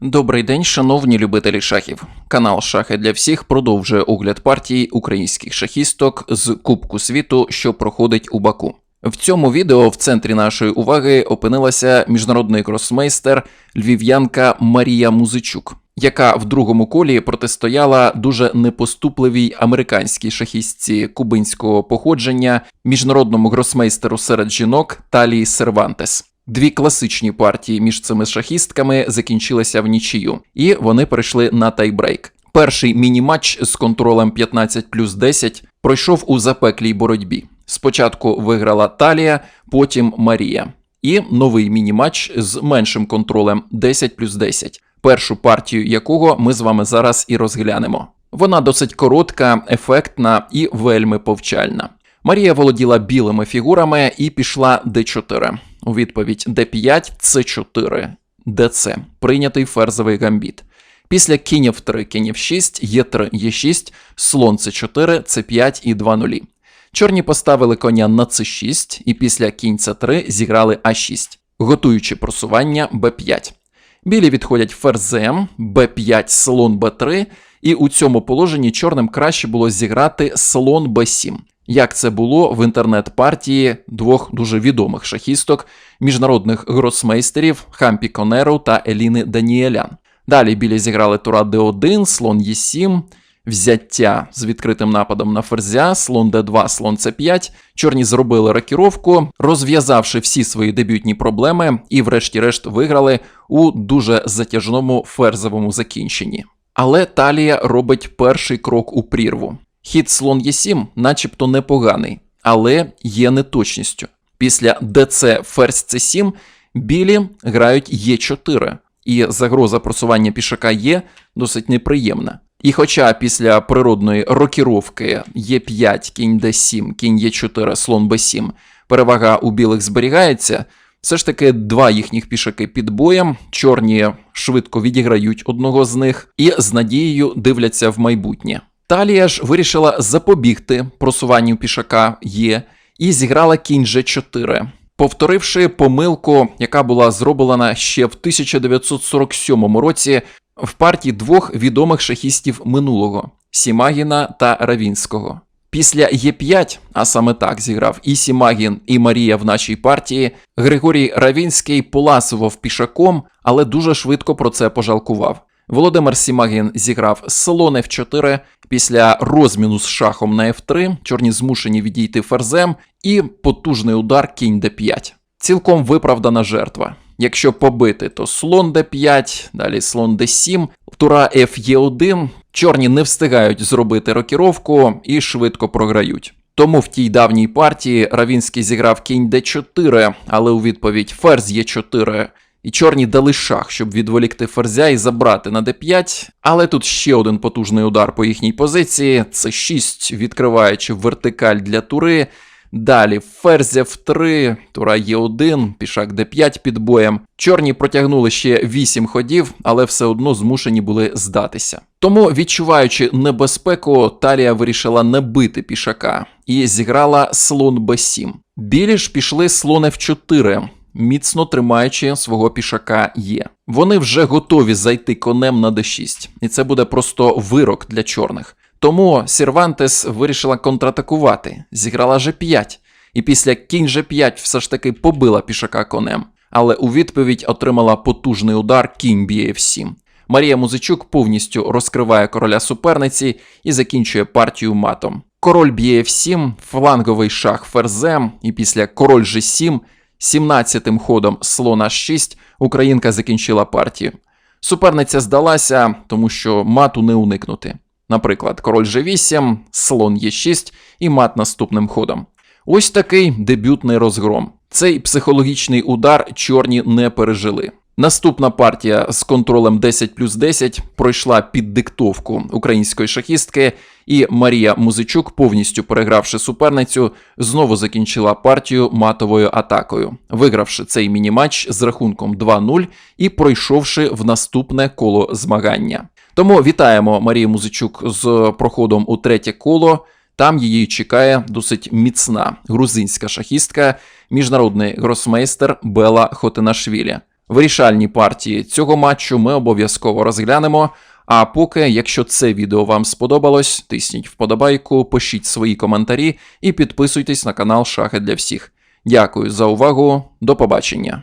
Добрий день, шановні любителі шахів. Канал Шахи для всіх продовжує огляд партії українських шахісток з Кубку світу, що проходить у Баку. В цьому відео в центрі нашої уваги опинилася міжнародний кросмейстер львів'янка Марія Музичук, яка в другому колі протистояла дуже непоступливій американській шахістці кубинського походження, міжнародному гросмейстеру серед жінок Талії Сервантес. Дві класичні партії між цими шахістками закінчилися в нічию, і вони перейшли на тайбрейк. Перший міні-матч з контролем 15 плюс 10 пройшов у запеклій боротьбі. Спочатку виграла Талія, потім Марія. І новий міні-матч з меншим контролем 10 плюс 10, першу партію якого ми з вами зараз і розглянемо. Вона досить коротка, ефектна і вельми повчальна. Марія володіла білими фігурами і пішла d4. У відповідь d5, c4, dc. Прийнятий ферзовий гамбіт. Після кінь f3, кінь f6, e3, e6, слон c4, c5 і 2 нулі. Чорні поставили коня на c6 і після кінь c3 зіграли а6, готуючи просування b5. Білі відходять ферзем, b5, слон b3, і у цьому положенні чорним краще було зіграти слон b7 як це було в інтернет-партії двох дуже відомих шахісток, міжнародних гросмейстерів Хампі Конеру та Еліни Даніелян. Далі білі зіграли тура d1, слон e7, взяття з відкритим нападом на ферзя, слон d2, слон c5. Чорні зробили рокіровку, розв'язавши всі свої дебютні проблеми, і, врешті-решт, виграли у дуже затяжному ферзовому закінченні. Але Талія робить перший крок у прірву. Хід слон Е7 начебто непоганий, але є неточністю. Після ДЦ ферзь С7 білі грають Е4, і загроза просування пішака є досить неприємна. І хоча після природної рокіровки Е5, кінь Д7, кінь Е4, слон Б7, перевага у білих зберігається, все ж таки два їхніх пішаки під боєм, чорні швидко відіграють одного з них і з надією дивляться в майбутнє. Талія ж вирішила запобігти просуванню пішака Є і зіграла кінь G4, повторивши помилку, яка була зроблена ще в 1947 році в партії двох відомих шахістів минулого Сімагіна та Равінського. Після Е5, а саме так зіграв і Сімагін, і Марія в нашій партії, Григорій Равінський поласував пішаком, але дуже швидко про це пожалкував. Володимир Сімагін зіграв слон F4 після розміну з шахом на F3, чорні змушені відійти ферзем, і потужний удар кінь d5. Цілком виправдана жертва. Якщо побити, то слон d5, далі слон d7, тура F1, чорні не встигають зробити рокіровку і швидко програють. Тому в тій давній партії Равінський зіграв кінь d4, але у відповідь ферзь e4 і чорні дали шах, щоб відволікти ферзя і забрати на d5. Але тут ще один потужний удар по їхній позиції. Це 6, відкриваючи вертикаль для тури. Далі ферзь f3, тура Е1, пішак d5 під боєм. Чорні протягнули ще 8 ходів, але все одно змушені були здатися. Тому, відчуваючи небезпеку, Талія вирішила не бити пішака і зіграла слон b7. Білі ж пішли слон f4 міцно тримаючи свого пішака є. Вони вже готові зайти конем на d6, і це буде просто вирок для чорних. Тому Сірвантес вирішила контратакувати, зіграла g5, і після кінь g5 все ж таки побила пішака конем, але у відповідь отримала потужний удар кінь б'є f7. Марія Музичук повністю розкриває короля суперниці і закінчує партію матом. Король б'є f7, фланговий шах ферзем, і після король g7 17-тим ходом слона 6 Українка закінчила партію. Суперниця здалася, тому що мату не уникнути. Наприклад, король G8, слон Е6 і мат наступним ходом. Ось такий дебютний розгром. Цей психологічний удар чорні не пережили. Наступна партія з контролем 10 плюс 10 пройшла під диктовку української шахістки, і Марія Музичук, повністю перегравши суперницю, знову закінчила партію матовою атакою, вигравши цей міні-матч з рахунком 2-0 і пройшовши в наступне коло змагання. Тому вітаємо Марію Музичук з проходом у третє коло. Там її чекає досить міцна грузинська шахістка, міжнародний гросмейстер Бела Хотинашвілі. Вирішальні партії цього матчу ми обов'язково розглянемо. А поки, якщо це відео вам сподобалось, тисніть вподобайку, пишіть свої коментарі і підписуйтесь на канал Шахи для всіх. Дякую за увагу, до побачення.